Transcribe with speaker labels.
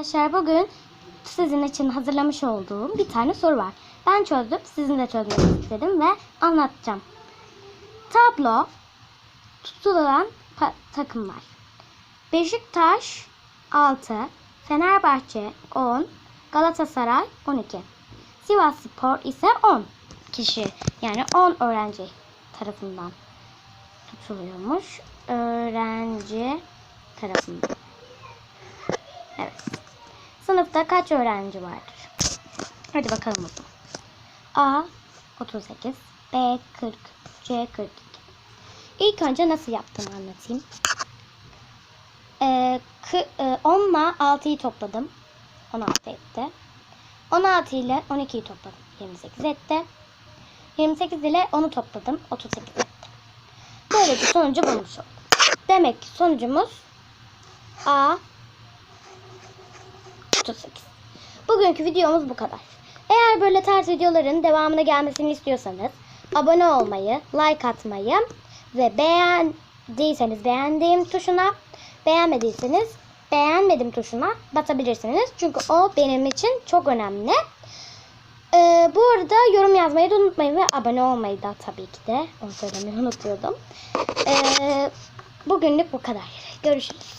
Speaker 1: Arkadaşlar bugün sizin için hazırlamış olduğum bir tane soru var. Ben çözdüm, sizin de çözmenizi istedim ve anlatacağım. Tablo tutulan takımlar. Beşiktaş 6, Fenerbahçe 10, Galatasaray 12. Sivas Spor ise 10 kişi yani 10 öğrenci tarafından tutuluyormuş. Öğrenci tarafından. Sınıfta kaç öğrenci vardır? Hadi bakalım o. A 38, B 40, C 42. İlk önce nasıl yaptığımı anlatayım. Ee, kı- e, 10 ile 6'yı topladım. 16 etti. 16 ile 12'yi topladım. 28 etti. 28 ile 10'u topladım. 38 etti. Böylece sonucu bulmuş oldum. Demek ki sonucumuz A 38. Bugünkü videomuz bu kadar. Eğer böyle tarz videoların devamını gelmesini istiyorsanız abone olmayı, like atmayı ve beğendiyseniz beğendiğim tuşuna, beğenmediyseniz beğenmedim tuşuna basabilirsiniz. Çünkü o benim için çok önemli. Ee, bu arada yorum yazmayı da unutmayın ve abone olmayı da tabii ki de. Onu söylemeyi unutuyordum. Ee, bugünlük bu kadar. Görüşürüz.